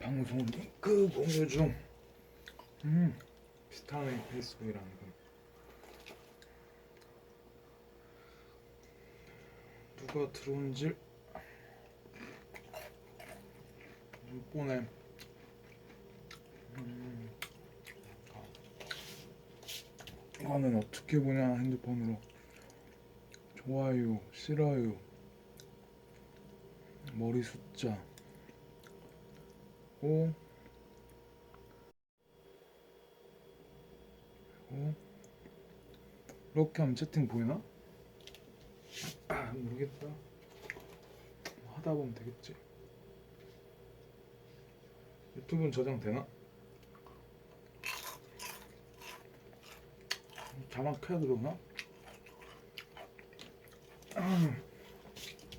방송 링크 공유 중. 음, 비슷하네 페이스북이랑 이건. 누가 들어온지 못 보네. 음, 이거는 어떻게 보냐 핸드폰으로. 좋아요, 싫어요, 머리 숫자. 오, 오, 이렇게 하면 채팅 보이나? 아, 모르겠다. 뭐 하다 보면 되겠지. 유튜브는 저장되나? 자막 켜야 들어오나? 음.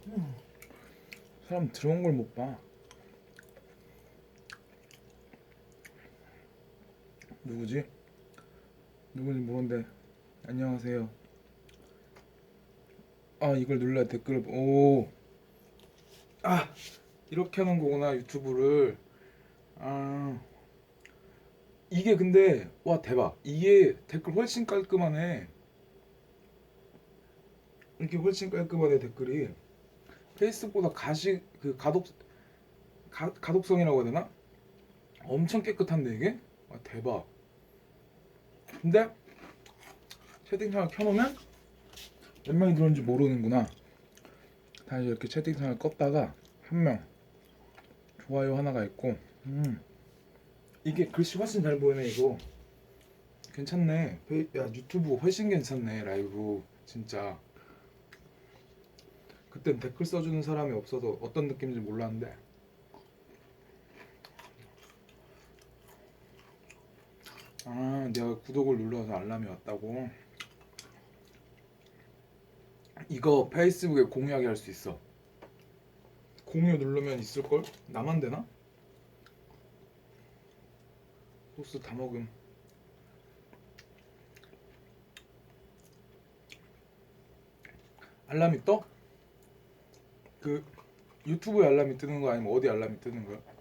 사람 들어온 걸 못 봐. 누구지? 누군지 모르는데 안녕하세요. 아 이걸 눌러야 댓글을 오. 아 이렇게 하는 거구나 유튜브를. 아 이게 근데 와 대박. 이게 댓글 훨씬 깔끔하네. 이렇게 훨씬 깔끔하네 댓글이. 페이스북보다 가시 그 가독 가, 가독성이라고 해야 되나? 엄청 깨끗한데 이게? 와 대박. 근데 채팅창을 켜놓으면 몇 명이 들어온지 모르는구나. 다시 이렇게 채팅창을 껐다가 한 명 좋아요 하나가 있고 음 이게 글씨 훨씬 잘 보이네 이거. 괜찮네. 야 유튜브 훨씬 괜찮네 라이브 진짜. 그땐 댓글 써주는 사람이 없어서 어떤 느낌인지 몰랐는데 아 내가 구독을 눌러서 알람이 왔다고 이거 페이스북에 공유하게 할 수 있어 공유 누르면 있을 걸? 나만 되나? 소스 다 먹음 알람이 떠? 그 유튜브에 알람이 뜨는 거 아니면 어디 알람이 뜨는 거야?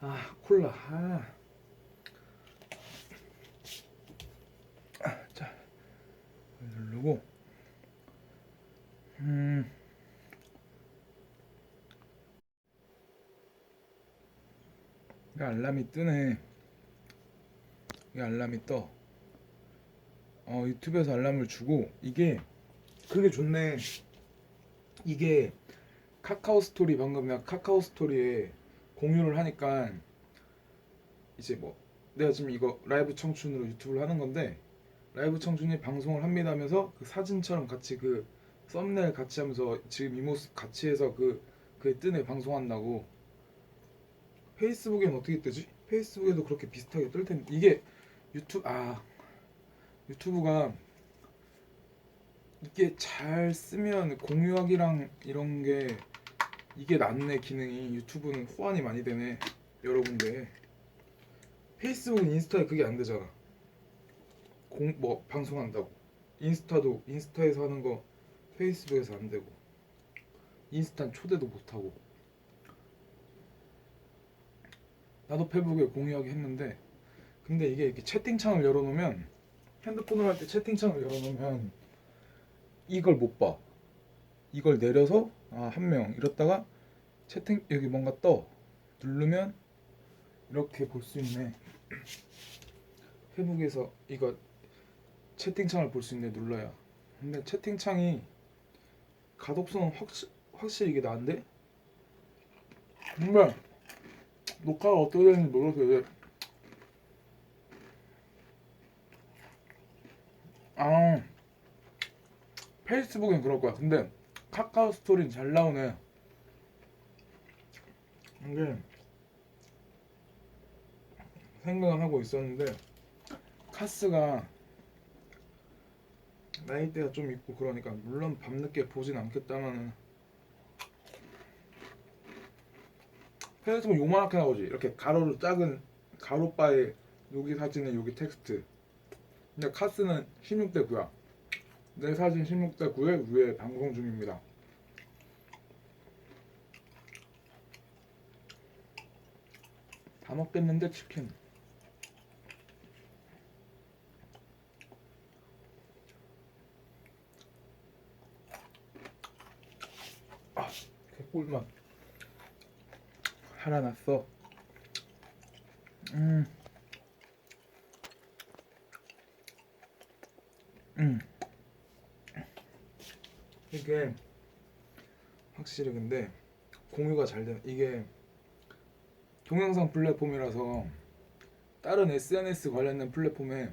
아 콜라. 아. 아, 자. 누르고. 음. 이게 알람이 뜨네. 이게 알람이 떠. 어, 유튜브에서 알람을 주고 이게 그게 좋네. 이게 카카오 스토리 방금 내가 카카오 스토리에 공유를 하니까 이제 뭐 내가 지금 이거 라이브 청춘으로 유튜브를 하는 건데 라이브 청춘이 방송을 합니다 하면서 그 사진처럼 같이 그 썸네일 같이 하면서 지금 이 모습 같이 해서 그 그게 뜨네 방송한다고 페이스북엔 어떻게 뜨지? 페이스북에도 그렇게 비슷하게 뜰 텐데 이게 유튜브 아 유튜브가 이게 잘 쓰면 공유하기랑 이런 게 이게 낫네 기능이. 유튜브는 호환이 많이 되네 여러 군데 페이스북은 인스타에 그게 안 되잖아. 공 뭐 방송한다고. 인스타도 인스타에서 하는 거 페이스북에서 안 되고. 인스타 초대도 못 하고. 나도 페북에 공유하기 했는데 근데 이게 이렇게 채팅창을 열어놓으면 핸드폰을 할때 채팅창을 열어놓으면 이걸 못 봐. 이걸 내려서 아, 한 명 이렇다가 채팅 여기 뭔가 떠 누르면 이렇게 볼 수 있네. 페북에서 이거 채팅창을 볼 수 있네 눌러야. 근데 채팅창이 가독성은 확실 확실히 이게 나은데? 정말 녹화가 어떻게 되는지 모르겠어요. 아 페이스북엔 그럴 것 같은데 카카오 스토리는 잘 나오네. 이게 생각은 하고 있었는데 카스가 나이대가 좀 있고 그러니까 물론 밤늦게 보진 않겠다마는 페이스북 요만하게 나오지. 이렇게 가로로 작은 가로바에 여기 사진에 여기 텍스트. 근데 카스는 16대 9야. 내 사진 16대 9회 위에 방송 중입니다. 다 먹겠는데 치킨. 아, 개꿀맛. 살아났어. 음. 이게 확실히 근데 공유가 잘 돼. 이게 동영상 플랫폼이라서 다른 SNS 관련된 플랫폼에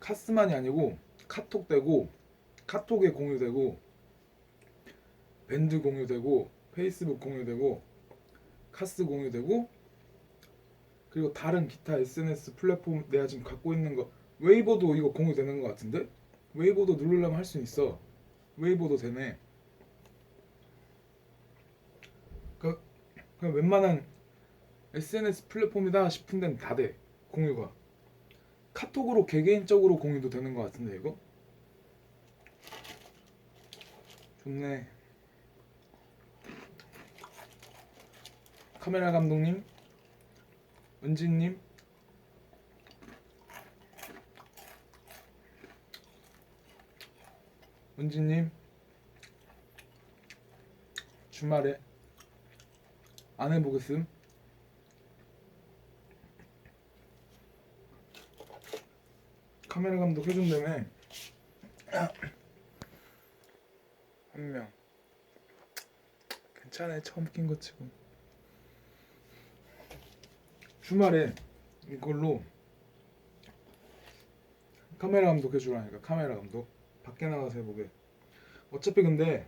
카스만이 아니고 카톡 되고 카톡에 공유되고 밴드 공유되고 페이스북 공유되고 카스 공유되고 그리고 다른 기타 SNS 플랫폼 내가 지금 갖고 있는 거 웨이보도 이거 공유되는 것 같은데 웨이보도 누르려면 할 수 있어 웨이보도 되네. 그, 그 웬만한 SNS 플랫폼이다 싶은 데는 다 돼 공유가. 카톡으로 개개인적으로 공유도 되는 것 같은데 이거? 좋네. 카메라 감독님? 은진님 은진님 주말에 안 해보겠음? 카메라 감독 해준다며? 한 명. 괜찮아 처음 낀 거 치고. 주말에 이걸로 카메라 감독 해주라니까. 카메라 감독 밖에 나가서 해보게. 어차피 근데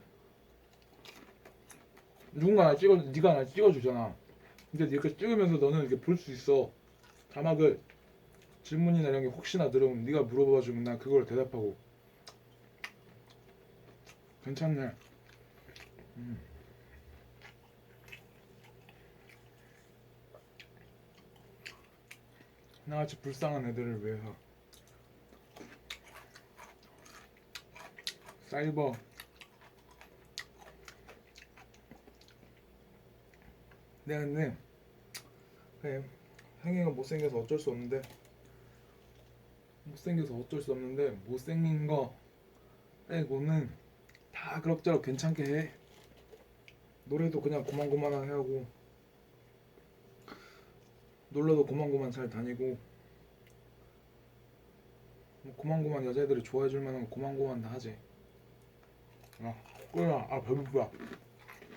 누군가 나 찍어 네가 나 찍어주잖아. 근데 이렇게 찍으면서 너는 이렇게 볼 수 있어. 자막을 질문이나 이런 게 혹시나 들으면 네가 물어봐 주면 나 그걸 대답하고. 괜찮네. 음. 나같이 불쌍한 애들을 위해서 사이버 내가 근데 그래 행이가 못생겨서 어쩔 수 없는데 못생겨서 어쩔 수 없는데 못생긴 거 빼고는 다 그럭저럭 괜찮게 해. 노래도 그냥 고만고만하게 하고 놀러도 고만고만 잘 다니고 뭐 고만고만 여자애들이 좋아해 줄 만한 거 고만고만 다 하지 아 꿀아 아 배고프다.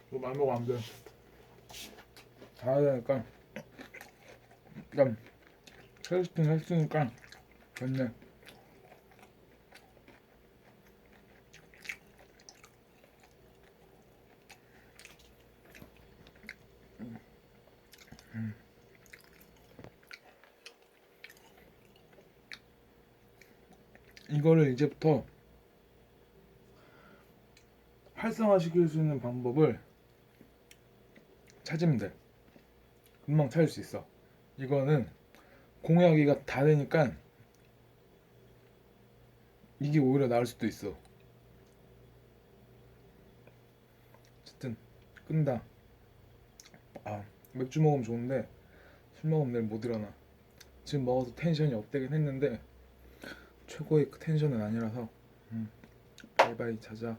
이거 많이 먹으면 안돼. 자야 되니까. 일단 캐스팅 했으니까 됐네. 이거를 이제부터 활성화시킬 수 있는 방법을 찾으면 돼. 금방 찾을 수 있어. 이거는 공유하기가 다 되니까 이게 오히려 나을 수도 있어. 어쨌든 끈다. 아 맥주 먹으면 좋은데 술 먹으면 내일 못 일어나. 지금 먹어서 텐션이 업되긴 했는데 최고의 그 텐션은 아니라서 음, 바이바이 자자.